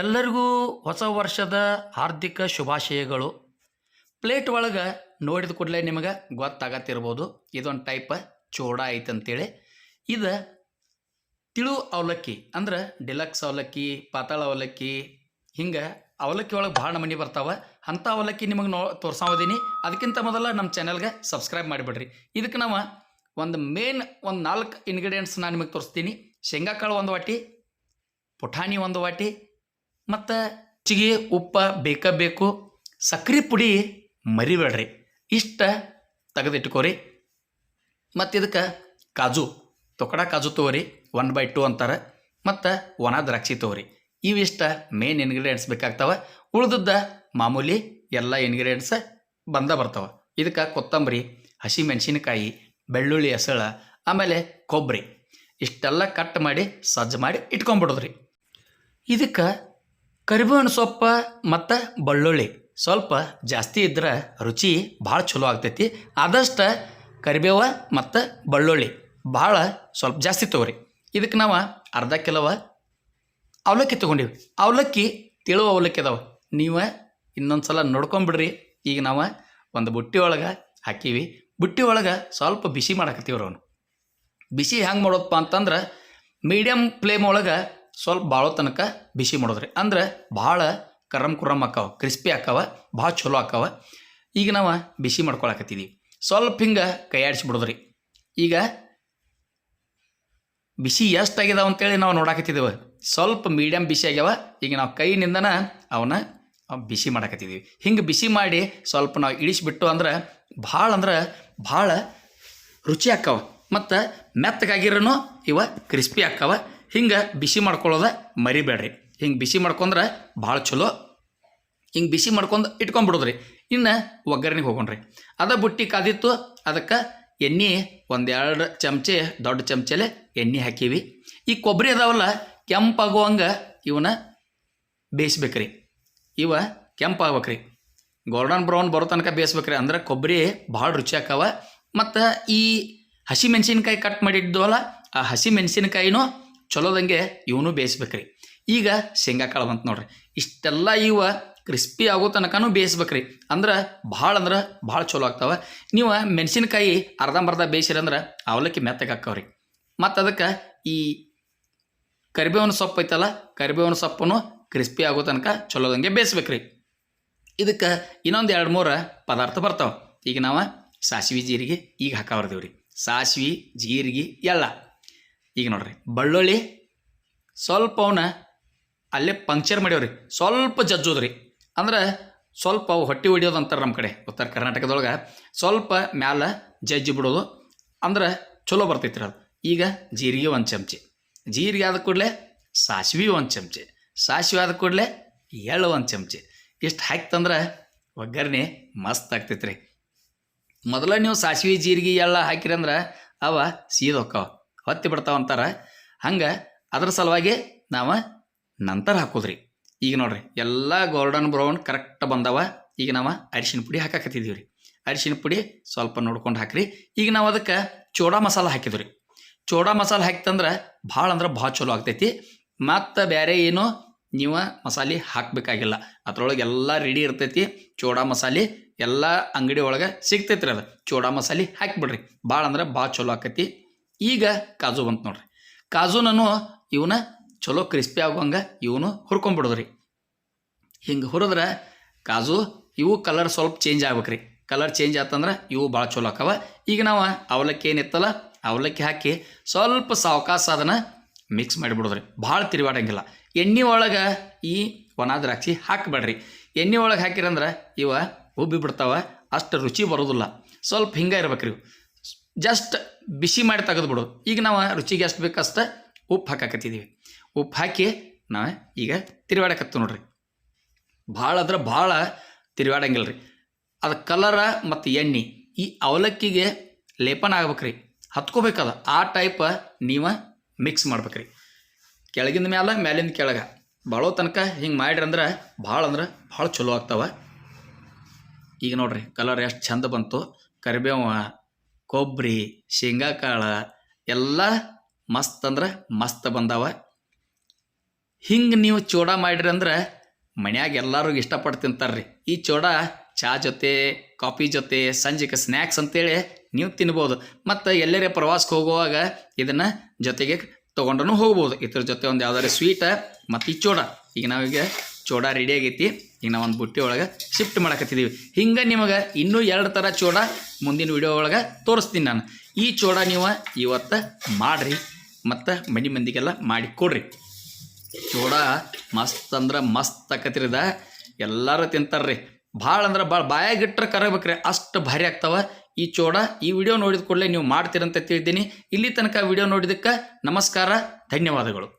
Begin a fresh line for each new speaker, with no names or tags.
ಎಲ್ಲರಿಗೂ ಹೊಸ ವರ್ಷದ ಹಾರ್ದಿಕ ಶುಭಾಶಯಗಳು. ಪ್ಲೇಟ್ ಒಳಗೆ ನೋಡಿದ ಕೂಡಲೇ ನಿಮಗೆ ಗೊತ್ತಾಗತ್ತಿರ್ಬೋದು. ಇದೊಂದು ಟೈಪ್ ಚೂಡ ಐತೆ ಅಂತೇಳಿ ಇದು ತಿಳು ಅವಲಕ್ಕಿ, ಅಂದ್ರೆ ಡಿಲಕ್ಸ್ ಅವಲಕ್ಕಿ, ಪಾತಾಳ ಅವಲಕ್ಕಿ, ಹಿಂಗೆ ಅವಲಕ್ಕಿ ಒಳಗೆ ಭಾಳ ನಮೂನಿ ಬರ್ತಾವೆ. ಅಂಥ ಅವಲಕ್ಕಿ ನಿಮಗೆ ನೋ ತೋರ್ಸಾವದೀನಿ ಅದಕ್ಕಿಂತ ಮೊದಲು ನಮ್ಮ ಚಾನಲ್ಗೆ ಸಬ್ಸ್ಕ್ರೈಬ್ ಮಾಡಿಬಿಡ್ರಿ. ಇದಕ್ಕೆ ನಾವು ಒಂದು ಮೇನ್ ಒಂದು ನಾಲ್ಕು ಇಂಗ್ರೀಡಿಯೆಂಟ್ಸ್ ನಾನು ನಿಮಗೆ ತೋರಿಸ್ತೀನಿ. ಶೇಂಗಾಕಾಳು ಒಂದು ವಾಟಿ, ಪುಟಾಣಿ ಒಂದು ವಾಟಿ ಮತ್ತು ಚಿಗೆ, ಉಪ್ಪ ಬೇಕ ಬೇಕು. ಸಕ್ರೆ ಪುಡಿ ಮರಿಬೇಡ್ರಿ. ಇಷ್ಟ ತೆಗೆದಿಟ್ಕೋರಿ. ಮತ್ತು ಇದಕ್ಕೆ ಕಾಜು, ತೊಕಡ ಕಾಜು ತೊಗೋರಿ. ಒನ್ ಬೈ ಟು ಅಂತಾರೆ. ಮತ್ತು ಒಣ ದ್ರಾಕ್ಷಿ ತೊಗೋರಿ. ಇವಿಷ್ಟ ಮೇನ್ ಇಂಗ್ರೀಡಿಯೆಂಟ್ಸ್ ಬೇಕಾಗ್ತವೆ. ಉಳ್ದದ್ದ ಮಾಮೂಲಿ ಎಲ್ಲ ಇಂಗ್ರೀಡಿಯೆಂಟ್ಸ್ ಬಂದ ಬರ್ತವೆ. ಇದಕ್ಕೆ ಕೊತ್ತಂಬರಿ, ಹಸಿ ಮೆಣಸಿನಕಾಯಿ, ಬೆಳ್ಳುಳ್ಳಿ ಹೆಸಳ, ಆಮೇಲೆ ಕೊಬ್ಬರಿ ಇಷ್ಟೆಲ್ಲ ಕಟ್ ಮಾಡಿ, ಸಜ್ಜು ಮಾಡಿ ಇಟ್ಕೊಂಡ್ಬಿಡೋದ್ರಿ. ಇದಕ್ಕೆ ಕರಿಬೇವಿನ ಸೊಪ್ಪ ಮತ್ತು ಬೆಳ್ಳುಳ್ಳಿ. ಸ್ವಲ್ಪ ಜಾಸ್ತಿ ಇದ್ರೆ ರುಚಿ ಭಾಳ ಚಲೋ ಆಗ್ತೈತಿ. ಆದಷ್ಟು ಕರಿಬೇವ ಮತ್ತು ಬೆಳ್ಳುಳ್ಳಿ. ಭಾಳ ಸ್ವಲ್ಪ ಜಾಸ್ತಿ ತೊಗೊರಿ. ಇದಕ್ಕೆ ನಾವು ಅರ್ಧ ಕಿಲೋವ ಅವಲಕ್ಕಿ ತೊಗೊಂಡಿವಿ. ಅವಲಕ್ಕಿ ತಿಳುವ ಅವಲಕ್ಕಿ ಅದಾವೆ. ನೀವು ಇನ್ನೊಂದು ಸಲ ನೋಡ್ಕೊಂಬಿಡ್ರಿ. ಈಗ ನಾವು ಒಂದು ಬುಟ್ಟಿ ಒಳಗೆ ಹಾಕೀವಿ. ಬುಟ್ಟಿ ಒಳಗೆ ಸ್ವಲ್ಪ ಬಿಸಿ ಮಾಡಕತ್ತೀವ್ರಿ ಅವನು. ಬಿಸಿ ಹೆಂಗೆ ಮಾಡೋದಪ್ಪ ಅಂತಂದ್ರೆ ಮೀಡಿಯಮ್ ಫ್ಲೇಮ್ ಒಳಗೆ ಸ್ವಲ್ಪ ಭಾಳ ತನಕ ಬಿಸಿ ಮಾಡೋದ್ರಿ. ಅಂದ್ರೆ ಭಾಳ ಕರಮ್ ಕುರಮ್ ಆಕಾವ ಕ್ರಿಸ್ಪಿ ಆಕಾವ ಭಾಳ ಚಲೋ ಆಕಾವ ಈಗ ನಾವು ಬಿಸಿ ಮಾಡ್ಕೊಳಕತ್ತಿದ್ದೀವಿ ಸ್ವಲ್ಪ ಹಿಂಗೆ ಕೈ ಆಡಿಸ್ಬಿಡೋದ್ರಿ ಈಗ ಬಿಸಿ ಎಷ್ಟು ಆಗ್ಯದಾವ ಅಂತೇಳಿ ನಾವು ನೋಡಾಕತ್ತಿದ್ದೇವೆ ಸ್ವಲ್ಪ ಮೀಡಿಯಮ್ ಬಿಸಿ ಆಗ್ಯಾವ. ಈಗ ನಾವು ಕೈನಿಂದನ ಅವನ್ನ ಬಿಸಿ ಮಾಡಾಕತ್ತಿದ್ದೀವಿ ಹಿಂಗೆ ಬಿಸಿ ಮಾಡಿ ಸ್ವಲ್ಪ ನಾವು ಇಳಿಸಿಬಿಟ್ಟು ಅಂದ್ರೆ ಭಾಳ ಅಂದ್ರೆ ಭಾಳ ರುಚಿ ಆಕ್ಕಾವ. ಮತ್ತು ಮೆತ್ತಗಾಗಿರೋನು ಇವ ಕ್ರಿಸ್ಪಿ ಆಕ್ಕವ. ಹಿಂಗೆ ಬಿಸಿ ಮಾಡ್ಕೊಳ್ಳೋದ ಮರಿಬೇಡ್ರಿ. ಹಿಂಗೆ ಬಿಸಿ ಮಾಡ್ಕೊಂಡ್ರೆ ಭಾಳ ಚಲೋ. ಹಿಂಗೆ ಬಿಸಿ ಮಾಡ್ಕೊಂಡು ಇಟ್ಕೊಂಡ್ಬಿಡೋದ್ರಿ. ಇನ್ನು ಒಗ್ಗರಣೆಗೆ ಹೋಗೋಣ್ರಿ. ಅದ ಬುಟ್ಟಿ ಕಾದಿತ್ತು, ಅದಕ್ಕೆ ಎಣ್ಣೆ ಒಂದೆರಡು ಚಮಚೆ, ದೊಡ್ಡ ಚಮಚೆಲೆ ಎಣ್ಣೆ ಹಾಕೀವಿ. ಈ ಕೊಬ್ಬರಿ ಅದಾವಲ್ಲ, ಕೆಂಪಾಗುವಂಗೆ ಇವನ್ನ ಬೇಯಿಸ್ಬೇಕ್ರಿ. ಇವ ಕೆಂಪಾಗ್ಬೇಕ್ರಿ. ಗೋಲ್ಡನ್ ಬ್ರೌನ್ ಬರೋ ತನಕ ಬೇಯಿಸ್ಬೇಕ್ರಿ. ಅಂದ್ರೆ ಕೊಬ್ಬರಿ ಭಾಳ ರುಚಿ ಆಕಾವ ಮತ್ತು ಈ ಹಸಿ ಮೆಣಸಿನ್ಕಾಯಿ ಕಟ್ ಮಾಡಿದ್ದವಲ್ಲ ಆ ಹಸಿ ಮೆಣಸಿನಕಾಯಿನೂ ಚಲೋದಂಗೆ ಇವನು ಬೇಯಿಸ್ಬೇಕ್ರಿ. ಈಗ ಶೇಂಗಾ ಕಾಳು ಬಂತು ನೋಡ್ರಿ. ಇಷ್ಟೆಲ್ಲ ಇವ ಕ್ರಿಸ್ಪಿ ಆಗೋ ತನಕನೂ ಬೇಯಿಸ್ಬೇಕ್ರಿ. ಅಂದ್ರೆ ಭಾಳ ಅಂದ್ರೆ ಭಾಳ ಚಲೋ ಆಗ್ತಾವೆ. ನೀವು ಮೆಣಸಿನಕಾಯಿ ಅರ್ಧಂಬರ್ಧ ಬೇಯಿಸಿರಂದ್ರೆ ಅವಲಕ್ಕಿ ಮೆತ್ತಗೆ ಹಾಕವ್ರಿ. ಮತ್ತು ಅದಕ್ಕೆ ಈ ಕರಿಬೇವಿನ ಸೊಪ್ಪು ಐತಲ್ಲ, ಕರಿಬೇವಿನ ಸೊಪ್ಪನ್ನು ಕ್ರಿಸ್ಪಿ ಆಗೋ ತನಕ ಚಲೋದಂಗೆ ಬೇಯಿಸ್ಬೇಕ್ರಿ. ಇದಕ್ಕೆ ಇನ್ನೊಂದು ಎರಡು ಮೂರು ಪದಾರ್ಥ ಬರ್ತಾವೆ. ಈಗ ನಾವು ಸಾಸಿವೆ ಜೀರಿಗೆ ಈಗ ಹಾಕಾವ್ರದೇವ್ ರೀ ಸಾಸಿವೆ, ಜೀರಿಗೆ, ಎಳ್ಳ. ಈಗ ನೋಡ್ರಿ, ಬಳ್ಳುಳ್ಳಿ ಸ್ವಲ್ಪ ಅವನ್ನ ಅಲ್ಲೇ ಪಂಕ್ಚರ್ ಮಾಡ್ಯಾವ್ರಿ. ಸ್ವಲ್ಪ ಜಜ್ಜೋದ್ರಿ ಅಂದ್ರೆ. ಸ್ವಲ್ಪ ಅವು ಹೊಟ್ಟೆ ಹೊಡಿಯೋದು ಅಂತಾರೆ ನಮ್ಮ ಕಡೆ, ಉತ್ತರ ಕರ್ನಾಟಕದೊಳಗೆ. ಸ್ವಲ್ಪ ಮ್ಯಾಲ ಜಜ್ಜಿ ಬಿಡೋದು. ಅಂದ್ರೆ ಚಲೋ ಬರ್ತೈತ್ರಿ ಅದು. ಈಗ ಜೀರಿಗೆ ಒಂದು ಚಮಚೆ. ಜೀರಿಗೆ ಆದ ಕೂಡಲೇ ಸಾಸಿವೆ ಒಂದು ಚಮಚೆ. ಸಾಸಿವೆ ಆದ ಕೂಡಲೇ ಎಳ್ಳು ಒಂದು ಚಮಚೆ. ಇಷ್ಟು ಹಾಕ್ತಂದ್ರೆ ಒಗ್ಗರಣೆ ಮಸ್ತ್ ಆಗ್ತೈತ್ರಿ. ಮೊದಲ ನೀವು ಸಾಸಿವೆ, ಜೀರಿಗೆ, ಎಳ್ಳ ಹಾಕಿರಂದ್ರೆ ಅವ ಸೀದ ಹೊಕ್ಕಾವ ಹೊತ್ತಿ ಬಿಡ್ತಾವ ಅಂತಾರೆ. ಹಂಗೆ ಅದ್ರ ಸಲುವಾಗಿ ನಾವು ನಂತರ ಹಾಕೋದ್ರಿ. ಈಗ ನೋಡ್ರಿ, ಎಲ್ಲ ಗೋಲ್ಡನ್ ಬ್ರೌನ್ ಕರೆಕ್ಟ್ ಬಂದವ. ಈಗ ನಾವು ಅರಿಶಿನ ಪುಡಿ ಹಾಕಾಕತ್ತಿದ್ದೀವಿ ರೀ ಅರಿಶಿನ ಪುಡಿ ಸ್ವಲ್ಪ ನೋಡ್ಕೊಂಡು ಹಾಕ್ರಿ. ಈಗ ನಾವು ಅದಕ್ಕೆ ಚೋಡಾ ಮಸಾಲ ಹಾಕಿದ್ರಿ. ಚೋಡಾ ಮಸಾಲ ಹಾಕ್ತಂದ್ರೆ ಭಾಳ ಅಂದ್ರೆ ಭಾಳ ಚಲೋ ಆಗ್ತೈತಿ. ಮತ್ತು ಬೇರೆ ಏನು ನೀವು ಮಸಾಲೆ ಹಾಕಬೇಕಾಗಿಲ್ಲ. ಅದ್ರೊಳಗೆ ಎಲ್ಲ ರೆಡಿ ಇರ್ತೈತಿ. ಚೋಡಾ ಮಸಾಲೆ ಎಲ್ಲ ಅಂಗಡಿ ಒಳಗೆ ಸಿಗ್ತೈತಿ ರೀ ಅದು. ಚೋಡಾ ಮಸಾಲೆ ಹಾಕಿಬಿಡ್ರಿ. ಭಾಳ ಅಂದ್ರೆ ಭಾಳ ಚಲೋ ಆಕೈತಿ. ಈಗ ಕಾಜು ಬಂತು ನೋಡ್ರಿ. ಕಾಜುನೂ ಇವನ ಚಲೋ ಕ್ರಿಸ್ಪಿ ಆಗುವಂಗೆ ಇವನು ಹುರ್ಕೊಂಬಿಡೋದ್ರಿ. ಹಿಂಗೆ ಹುರಿದ್ರೆ ಕಾಜು, ಇವು ಕಲರ್ ಸ್ವಲ್ಪ ಚೇಂಜ್ ಆಗ್ಬೇಕ್ರಿ. ಕಲರ್ ಚೇಂಜ್ ಆತಂದ್ರೆ ಇವು ಭಾಳ ಚಲೋ ಆಕವ. ಈಗ ನಾವು ಅವಲಕ್ಕಿ ಏನಿತ್ತಲ್ಲ ಅವಲಕ್ಕಿ ಹಾಕಿ ಸ್ವಲ್ಪ ಸಾವಕಾಶ ಅದನ್ನು ಮಿಕ್ಸ್ ಮಾಡಿಬಿಡೋದ್ರಿ. ಭಾಳ ತಿರುಗಾಡಂಗಿಲ್ಲ. ಎಣ್ಣೆ ಒಳಗೆ ಈ ಒಣ ದ್ರಾಕ್ಷಿ ಹಾಕಬೇಡ್ರಿ. ಎಣ್ಣೆ ಒಳಗೆ ಹಾಕಿರಂದ್ರೆ ಇವ ಉಬ್ಬಿ ಬಿಡ್ತಾವ ಅಷ್ಟು ರುಚಿ ಬರೋದಿಲ್ಲ. ಸ್ವಲ್ಪ ಹಿಂಗೆ ಇರ್ಬೇಕ್ರಿ ಜಸ್ಟ್ ಬಿಸಿ ಮಾಡಿ ತೆಗೆದುಬಿಡೋದು ಈಗ ನಾವು ರುಚಿಗೆ ಎಷ್ಟು ಬೇಕಷ್ಟು ಉಪ್ಪು ಹಾಕಾಕತ್ತಿದ್ದೀವಿ ಉಪ್ಪು ಹಾಕಿ ನಾವು ಈಗ ತಿರುವಾಡಕತ್ತು ನೋಡ್ರಿ. ಭಾಳ ಅಂದ್ರೆ ಭಾಳ ತಿರುವಾಡಂಗಿಲ್ಲ ರೀ ಅದು ಕಲರ ಮತ್ತು ಎಣ್ಣೆ ಈ ಅವಲಕ್ಕಿಗೆ ಲೇಪನ ಆಗ್ಬೇಕ್ರಿ. ಹತ್ಕೋಬೇಕದ. ಆ ಟೈಪ್ ನೀವು ಮಿಕ್ಸ್ ಮಾಡ್ಬೇಕ್ರಿ. ಕೆಳಗಿಂದ ಮ್ಯಾಲ, ಮ್ಯಾಲಿಂದ ಕೆಳಗೆ. ಭಾಳೋ ತನಕ ಹಿಂಗೆ ಮಾಡ್ರಂದ್ರೆ ಭಾಳ ಅಂದ್ರೆ ಭಾಳ ಚಲೋ ಆಗ್ತಾವ. ಈಗ ನೋಡ್ರಿ ಕಲರ್ ಎಷ್ಟು ಚಂದ ಬಂತು. ಕರಿಬೇವ ಕೊಬ್ಬರಿ ಶೇಂಗಾ ಕಾಳು ಎಲ್ಲ ಮಸ್ತ್ ಅಂದ್ರೆ ಮಸ್ತ್ ಬಂದಾವ. ಹಿಂಗೆ ನೀವು ಚೂಡ ಮಾಡಿರಿ ಅಂದ್ರೆ ಮನ್ಯಾಗ ಎಲ್ಲರೂ ಇಷ್ಟಪಟ್ಟು ತಿಂತಾರ್ರಿ. ಈ ಚೂಡ ಚಾ ಜೊತೆ, ಕಾಫಿ ಜೊತೆ ಸಂಜೆಗೆ ಸ್ನ್ಯಾಕ್ಸ್ ಅಂತೇಳಿ ನೀವು ತಿನ್ಬೋದು. ಮತ್ತು ಎಲ್ಲರೇ ಪ್ರವಾಸಕ್ಕೆ ಹೋಗುವಾಗ ಇದನ್ನು ಜೊತೆಗೆ ತೊಗೊಂಡ್ರೂ ಹೋಗ್ಬೋದು. ಇದ್ರ ಜೊತೆ ಒಂದು ಯಾವ್ದಾದ್ರು ಸ್ವೀಟ ಮತ್ತು ಈ ಚೂಡ. ಈಗ ನಾವೀಗ ಚೂಡ ರೆಡಿ ಆಗೈತಿ. ಈಗ ನಾವು ಒಂದು ಬುಟ್ಟಿ ಒಳಗೆ ಶಿಫ್ಟ್ ಮಾಡಕತ್ತಿದ್ದೀವಿ ಹಿಂಗೆ ನಿಮಗೆ ಇನ್ನೂ ಎರಡು ಥರ ಚೂಡ ಮುಂದಿನ ವಿಡಿಯೋ ಒಳಗೆ ತೋರಿಸ್ತೀನಿ ನಾನು. ಈ ಚೋಡ ನೀವು ಇವತ್ತು ಮಾಡಿರಿ, ಮತ್ತು ಮನೆ ಮಂದಿಗೆಲ್ಲ ಮಾಡಿ ಕೊಡ್ರಿ. ಚೂಡ ಮಸ್ತ್ ಅಂದ್ರೆ ಮಸ್ತ್ ಆಕತಿರಿದ, ಎಲ್ಲರೂ ತಿಂತಾರ್ರಿ. ಭಾಳ ಅಂದ್ರೆ ಭಾಳ ಬಾಯಾಗಿಟ್ರೆ ಕರಬೇಕ್ರಿ ಅಷ್ಟು ಭಾರಿ ಆಗ್ತಾವ. ಈ ಚೋಡ ಈ ವಿಡಿಯೋ ನೋಡಿದ ಕೂಡಲೇ ನೀವು ಮಾಡ್ತೀರಂತ ತಿಳಿದ್ದೀನಿ. ಇಲ್ಲಿ ತನಕ ವಿಡಿಯೋ ನೋಡಿದಕ್ಕೆ ನಮಸ್ಕಾರ, ಧನ್ಯವಾದಗಳು.